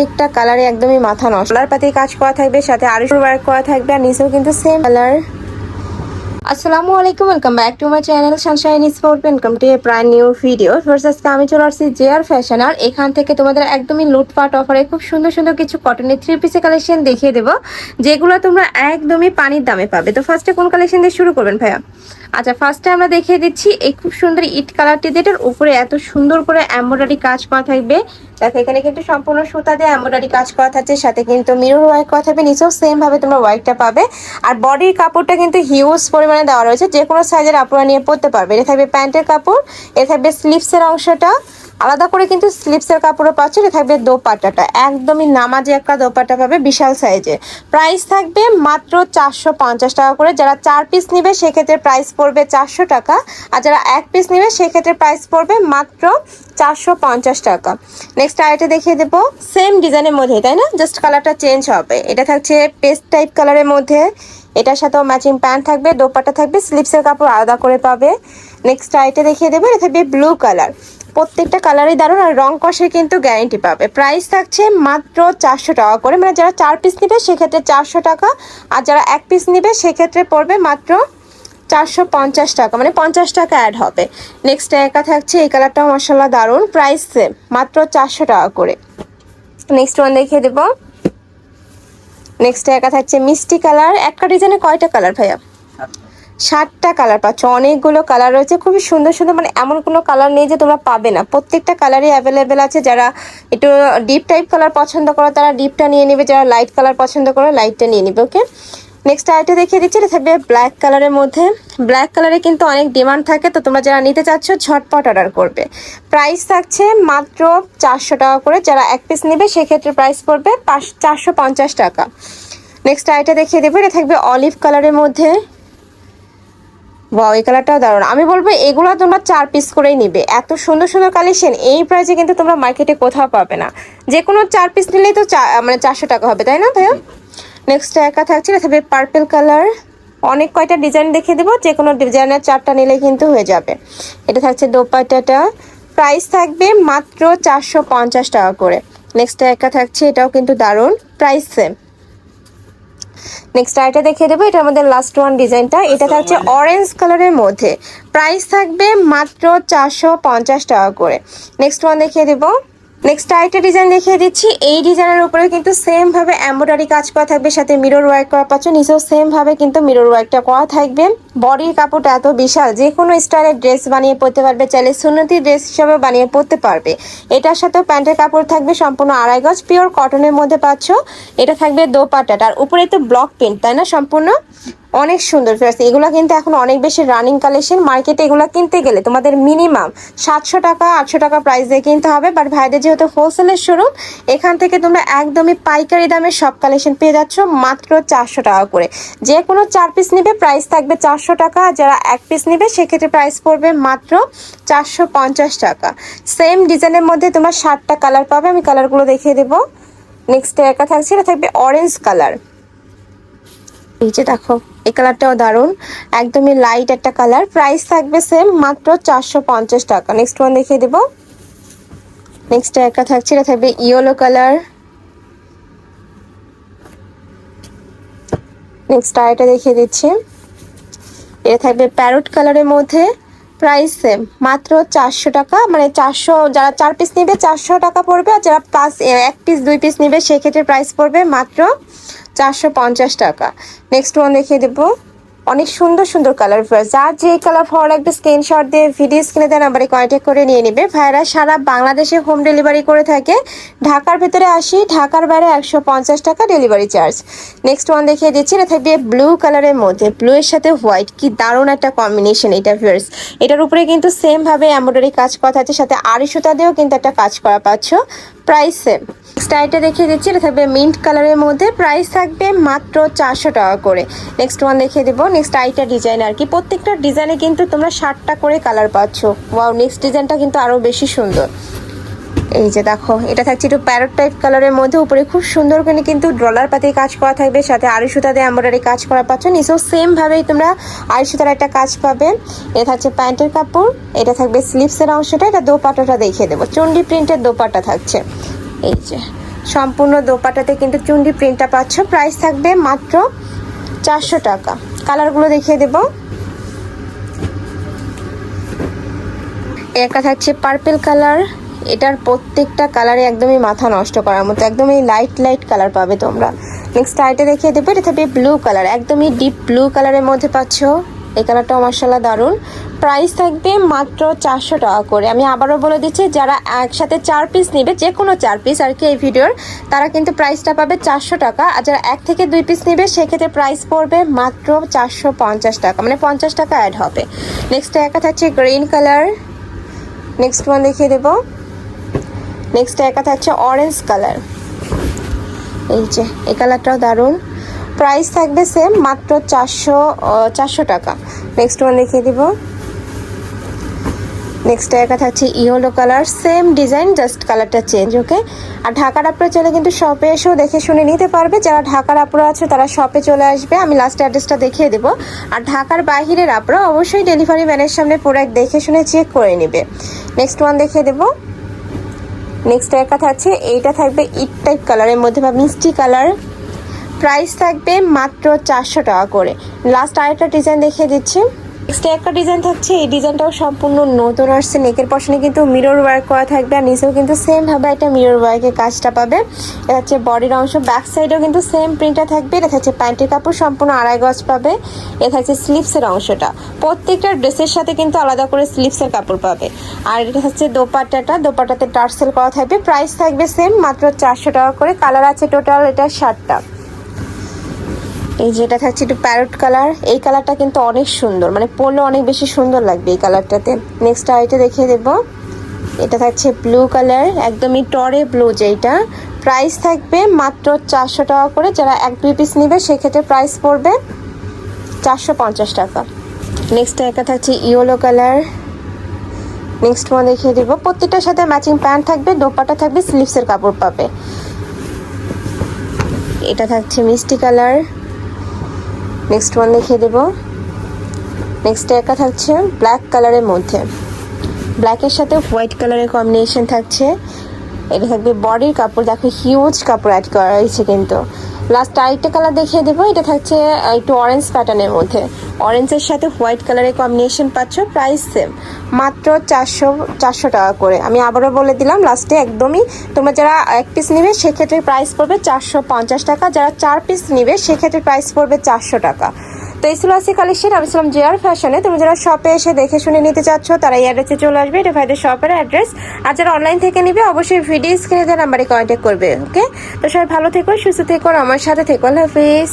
প্রত্যেকটা কালারে একদমই মাথা নষ্ট। কালার পাতি কাজ করা থাকবে, সাথে আরও ওয়ার্ক করা থাকবে, আর নিচেও কিন্তু সেম কালার আসসালামু আলাইকুম welcome back to my channel Sunshine Sport welcome to a প্রায় নিউ ভিডিও ফার্স্ট আজকে আমি চলে আসছি জে আর ফ্যাশন আর এখান থেকে তোমাদের একদমই লুটপাট অফারে খুব সুন্দর সুন্দর কিছু কটনের থ্রি পিসের কালেকশন দেখিয়ে দেবো, যেগুলো তোমরা একদমই পানির দামে পাবে। তো ফার্স্টে কোন কালেকশন দিয়ে শুরু করবেন ভাইয়া? আচ্ছা ফার্স্টে আমরা দেখিয়ে দিচ্ছি এই খুব সুন্দর ইট কালারটি যেটার উপরে এত সুন্দর করে এম্ব্রয়ডারি কাজ করা থাকবে। দেখো, এখানে কিন্তু সম্পূর্ণ সুতা দিয়ে এম্ব্রয়ডারি কাজ করা থাকছে, সাথে কিন্তু মিরর ওয়ার্ক করা থাকবে, নিচেও সেম ভাবে তোমরা ওয়ার্কটা পাবে। আর বডির কাপড়টা কিন্তু হিউজ পরিমাণে দেওয়া রয়েছে যে কোনো সাইজের আপনারা নিয়ে পরতে পারবে। এটা থাকবে প্যান্টের কাপড়, এটা থাকবে স্লিভসের অংশটা আলাদা করে কিন্তু স্লিপসের কাপড়ও পাচ্ছে এটা থাকবে দোপাট্টাটা। একদমই নামাজে একটা দোপাট্টা পাবে বিশাল সাইজে প্রাইস থাকবে মাত্র চারশো পঞ্চাশ টাকা করে। যারা চার পিস নেবে, সেক্ষেত্রে প্রাইস পড়বে চারশো টাকা। আর যারা এক পিস নেবে, সেক্ষেত্রে প্রাইস পড়বে মাত্র চারশো পঞ্চাশ টাকা। নেক্সট আরেকটা দেখিয়ে দেবো। সেম ডিজাইনের মধ্যে, তাই না? জাস্ট কালারটা চেঞ্জ হবে। এটা থাকছে পেস্ট টাইপ কালারের মধ্যে। এটার সাথেও ম্যাচিং প্যান্ট থাকবে দোপাটা থাকবে স্লিপসের কাপড় আলাদা করে পাবে। নেক্সট আইটে দেখিয়ে দেবো, এটা থাকবে ব্লু কালার প্রত্যেকটা কালারই দারুণ আর রং কষের কিন্তু গ্যারেন্টি পাবে। প্রাইস থাকছে মাত্র চারশো টাকা করে মানে যারা চার পিস নেবে সেক্ষেত্রে চারশো টাকা, আর যারা এক পিস নেবে সেক্ষেত্রে পড়বে মাত্র চারশো পঞ্চাশ টাকা মানে পঞ্চাশ টাকা অ্যাড হবে। নেক্সট একা থাকছে, এই কালারটাও মশলা দারুণ প্রাইস সেম মাত্র চারশো টাকা করে। নেক্সট ওয়ান দেখিয়ে দেবো। নেক্সট একা থাকছে মিষ্টি কালার, একটা ডিজাইনে কয়টা কালার ভাইয়া? সাতটা কালার পাচ্ছ, অনেকগুলো কালার রয়েছে, খুবই সুন্দর সুন্দর মানে এমন কোনো কালার নেই যে তোমরা পাবে না। প্রত্যেকটা কালারই অ্যাভেলেবেল আছে, যারা একটু ডিপ টাইপ কালার পছন্দ করো, তারা ডিপটা নিয়ে নেবে, যারা লাইট কালার পছন্দ করো লাইটটা নিয়ে নেবে ওকে নেক্সট আইটে দেখিয়ে দিচ্ছি, এটা থাকবে ব্ল্যাক কালারের মধ্যে। ব্ল্যাক কালারে কিন্তু অনেক ডিমান্ড থাকে, তো তোমরা যারা নিতে চাচ্ছ, ঝটপট অর্ডার করবে। প্রাইস থাকছে মাত্র চারশো টাকা করে, যারা এক পিস নেবে, সেক্ষেত্রে প্রাইস পড়বে পাঁচ, চারশো পঞ্চাশ টাকা। নেক্সট আইটা দেখিয়ে দেবো, এটা থাকবে অলিভ কালারের মধ্যে। ওয়াও এই কালারটাও দারুণ। আমি বলব, এগুলো তোমরা চার পিস করেই নিবে। এত সুন্দর সুন্দর কালেকশন এই প্রাইসে কিন্তু তোমরা মার্কেটে কোথাও পাবে না। যে কোনো চার পিস নিলেই তো মানে চারশো টাকা হবে, তাই না ভাইয়া? নেক্সট একা থাকছে এটা থাকবে পার্পেল কালার অনেক কয়টা ডিজাইন দেখিয়ে দেবো যে কোনো ডিজাইনের চারটা নিলে কিন্তু হয়ে যাবে। এটা থাকছে দোপাটাটা প্রাইস থাকবে মাত্র চারশো পঞ্চাশ টাকা করে। নেক্সট একা থাকছে এটাও কিন্তু দারুণ। প্রাইস সেম নেক্সট আইটা দেখিয়ে দেবো এটা আমাদের লাস্ট ওয়ান ডিজাইনটা এটা থাকছে অরেঞ্জ কালারের মধ্যে। প্রাইস থাকবে মাত্র চারশো পঞ্চাশ টাকা করে। নেক্সট ওয়ান দেখিয়ে দেবো। নেক্সট আরেকটা ডিজাইন দেখিয়ে দিচ্ছি। এই ডিজাইনের উপরে কিন্তু সেম ভাবে এমব্রয়ডারি কাজ করা থাকবে, সাথে মিরর ওয়ার্ক করা পাচ্ছ। নিচেও সেম ভাবে কিন্তু মিরর ওয়ার্কটা করা থাকবে। বডির কাপড়টা এত বিশাল যে কোনো স্টাইলের ড্রেস বানিয়ে পরতে পারবে, চাইলে সুন্নতি ড্রেস হিসাবে বানিয়ে পরতে পারবে। এটার সাথেও প্যান্টের কাপড় থাকবে, সম্পূর্ণ আড়াই গজ পিওর কটনের মধ্যে পাচ্ছ। এটা থাকবে দোপাট্টাটা, আর উপরে তো ব্লক প্রিন্ট তাই না? সম্পূর্ণ অনেক সুন্দর ফ্রেস এগুলো কিন্তু এখন অনেক বেশি রানিং কালেকশন মার্কেটে এগুলো কিনতে গেলে তোমাদের মিনিমাম সাতশো টাকা, আটশো টাকা প্রাইস দিয়ে কিনতে হবে। বাট ভাইদের যেহেতু হোলসেলের শোরুম এখান থেকে তোমরা একদমই পাইকারি দামে সব কালেকশন পেয়ে যাচ্ছ মাত্র চারশো টাকা করে। যে কোনো চার পিস নিবে প্রাইস থাকবে চারশো টাকা। যারা এক পিস নিবে, সেক্ষেত্রে প্রাইস পড়বে মাত্র চারশো পঞ্চাশ টাকা। সেম ডিজাইনের মধ্যে তোমরা ষাটটা কালার পাবে। আমি কালারগুলো দেখিয়ে দেবো। নেক্সট একা থাকছে, এটা থাকবে অরেঞ্জ কালার এই যে দেখো, এই কালারটাও দারুণ। একদমই লাইট একটা কালার। প্রাইস থাকবে সেম মাত্র চারশো পঞ্চাশ টাকা। নেক্সট ওয়ান দেখিয়ে দেবো। নেক্সট একটা থাকছে, এটা থাকবে ইয়েলো কালার নেক্সট আরেকটা দেখিয়ে দিচ্ছি। এটা থাকবে প্যারোট কালারের মধ্যে। প্রাইস সেম মাত্র চারশো টাকা। মানে চারশো, যারা চার পিস নেবে, চারশো টাকা পড়বে। আর যারা পাঁচ এক পিস দুই পিস নেবে, সেক্ষেত্রে প্রাইস পড়বে মাত্র চারশো পঞ্চাশ টাকা। নেক্সট ওয়ান দেখিয়ে দেবো। অনেক সুন্দর সুন্দর কালার যার যে কালার ভালো লাগবে স্ক্রিনশট দিয়ে ভিডিও স্ক্রিনে দেওয়া নাম্বারে কন্ট্যাক্ট করে নিয়ে নেবে। ভাইরা সারা বাংলাদেশে হোম ডেলিভারি করে থাকে। ঢাকার ভেতরে আসি, ঢাকার বাইরে একশো পঞ্চাশ টাকা ডেলিভারি চার্জ নেক্সট ওয়ান দেখিয়ে দিচ্ছি, এটা থাকবে ব্লু কালারের মধ্যে। ব্লু এর সাথে হোয়াইট কি দারুণ একটা কম্বিনেশন এটা ভিউয়ার্স এটার উপরে কিন্তু সেম ভাবে এমব্রয়ডারি কাজ করা আছে, সাথে আড়ি সুতা দিয়েও কিন্তু একটা কাজ করা পাচ্ছ। প্রাইস সেম স্টাইলটা দেখিয়ে দিচ্ছি, এটা থাকবে মিন্ট কালারের মধ্যে। প্রাইস থাকবে মাত্র চারশো টাকা করে। নেক্সট ওয়ান দেখিয়ে দেবো। নেক্সট আইটা ডিজাইন আর কি। প্রত্যেকটা ডিজাইনে কিন্তু তোমরা ষাটটা করে কালার পাচ্ছ। ওয়াও নেক্সট ডিজাইনটা কিন্তু আরও বেশি সুন্দর। এই যে দেখো, এটা থাকছে একটু প্যারট টাইপ কালারের মধ্যে। উপরে খুব সুন্দর করে কিন্তু ডলার পাতি কাজ করা থাকবে। সাথে আড়ি সুতা দিয়ে এমব্রয়ডারি কাজ করা পাচ্ছ। নিচেও সেমভাবেই তোমরা আড়ি সুতার একটা কাজ পাবে। এটা থাকছে প্যান্টের কাপড়। এটা থাকবে স্লিপসের অংশটা। এটা দোপাটাটা দেখিয়ে দেবো। চন্ডি প্রিন্টের দোপাটা থাকছে। এই যে, সম্পূর্ণ দোপাটাতে কিন্তু চুন্ডি প্রিন্টটা পাচ্ছ। প্রাইস থাকবে মাত্র চারশো টাকা। কালারগুলো দেখিয়ে দেবো। একটা থাকছে পার্পেল কালার এটার প্রত্যেকটা কালারে একদমই মাথা নষ্ট করার মতো, একদমই লাইট লাইট কালার পাবে তোমরা। নেক্সট আইটে দেখিয়ে দেবো, এটা থাকবে ব্লু কালার একদমই ডিপ ব্লু কালারের মধ্যে পাচ্ছ। এই কালারটাও মার্শাল্লাহ দারুণ। প্রাইস থাকবে মাত্র চারশো টাকা করে। আমি আবারও বলে দিচ্ছি, যারা একসাথে চার পিস নেবে, যে কোনো চার পিস আর কি এই ভিডিওর, তারা কিন্তু প্রাইসটা পাবে চারশো টাকা। আর যারা এক থেকে দুই পিস নেবে, সেক্ষেত্রে প্রাইস পড়বে মাত্র চারশো পঞ্চাশ টাকা মানে পঞ্চাশ টাকা অ্যাড হবে। নেক্সট একা থাকছে গ্রিন কালার নেক্সট ওয়ান দেখিয়ে দেব। নেক্সট একা থাকছে অরেঞ্জ কালার এই যে, এই কালারটাও দারুণ। প্রাইস থাকবে সেম মাত্র চারশো চারশো টাকা। নেক্সট ওয়ান দেখিয়ে দিব। নেক্সট একা থাকছে yellow colour same design just কালারটা চেঞ্জ ওকে আর ঢাকার আপুরা চলে কিন্তু শপে এসেও দেখে শুনে নিতে পারবে। যারা ঢাকার আপুরা আছে, তারা শপে চলে আসবে। আমি লাস্ট অ্যাড্রেসটা দেখিয়ে দেবো। আর ঢাকার বাহিরের আপুরা অবশ্যই ডেলিভারি ম্যানের সামনে প্রোডাক্ট দেখে শুনে চেক করে নেবে। নেক্সট ওয়ান দেখিয়ে দেবো। নেক্সট একা থাকছে এইটা থাকবে ইট টাইপ কালারের মধ্যে বা মিষ্টি কালার প্রাইস থাকবে মাত্র চারশো টাকা করে। লাস্ট আরেকটা ডিজাইন দেখিয়ে দিচ্ছি। নেক্সট একটা ডিজাইন থাকছে, এই ডিজাইনটাও সম্পূর্ণ নতুন আসছে নেকের পশনে কিন্তু মিরর ওয়ার্ক করা থাকবে আর নিচেও কিন্তু সেম ভাবে একটা মিরর ওয়ার্কের কাজটা পাবে। এটা হচ্ছে বডির অংশ ব্যাক সাইডেও কিন্তু সেম প্রিন্টটা থাকবে, এটা থাকছে প্যান্টের কাপড়, সম্পূর্ণ আড়াই গজ পাবে, এটা থাকছে স্লিপসের অংশটা। প্রত্যেকটা ড্রেসের সাথে কিন্তু আলাদা করে স্লিপসের কাপড় পাবে। আর এটা হচ্ছে দোপাট্টাটা, দোপাট্টাতে টার্সেল করা থাকবে প্রাইস থাকবে সেম মাত্র চারশো টাকা করে কালার আছে টোটাল এটা শার্টটা এই যেটা থাকছে একটু প্যারট কালার এই কালারটা কিন্তু অনেক সুন্দর মানে পরলে অনেক বেশি সুন্দর লাগবে এই কালারটাতে নেক্সট আইটে দেখিয়ে দেব। এটা থাকছে ব্লু কালার একদমই টরে ব্লু যেটা প্রাইস থাকবে মাত্র চারশো টাকা করে, যারা এক দুই পিস নেবে সেক্ষেত্রে প্রাইস পড়বে চারশো পঞ্চাশ টাকা। নেক্সট একটা থাকছে ইয়েলো কালার নেক্সট ওয়ান দেখিয়ে দিব। প্রত্যেকটার সাথে ম্যাচিং প্যান্ট থাকবে, দোপাটা থাকবে স্লিভসের কাপড় পাবে। এটা থাকছে মিষ্টি কালার নেক্সট ওয়ান লিখে দেব। নেক্সট একা থাকছে ব্ল্যাক কালারের মধ্যে। ব্ল্যাকের সাথে হোয়াইট কালারের কম্বিনেশন থাকছে। এটা থাকবে বডির কাপড়, দেখো হিউজ কাপড় অ্যাড করা হয়েছে কিন্তু। লাস্ট আরেকটা কালার দেখিয়ে দেবো। এটা থাকছে একটু অরেঞ্জ প্যাটার্নের মধ্যে। অরেঞ্জের সাথে হোয়াইট কালারের কম্বিনেশন পাচ্ছ প্রাইস সেম মাত্র চারশো চারশো টাকা করে। আমি আবারও বলে দিলাম লাস্টে একদমই তোমরা যারা এক পিস নিবে, সেক্ষেত্রে প্রাইস পড়বে চারশো পঞ্চাশ টাকা। যারা চার পিস নিবে, সেক্ষেত্রে প্রাইস পড়বে চারশো টাকা। তো এই ছিল আজকে কালেকশন। আমি ছিলাম জেয়ার ফ্যাশনে। তুমি যারা শপে এসে দেখে শুনে নিতে চাচ্ছ, তারা এই অ্যাড্রেসে চলে আসবে। এটা ভাইদের শপের অ্যাড্রেস আর যারা অনলাইন থেকে নিবে, অবশ্যই ভিডিও স্ক্রিনে দেওয়া নাম্বারে কন্ট্যাক্ট করবে ওকে তো সবাই ভালো থেকো, সুস্থ থেকো আমার সাথে থেকো। আল্লাহ হাফিজ।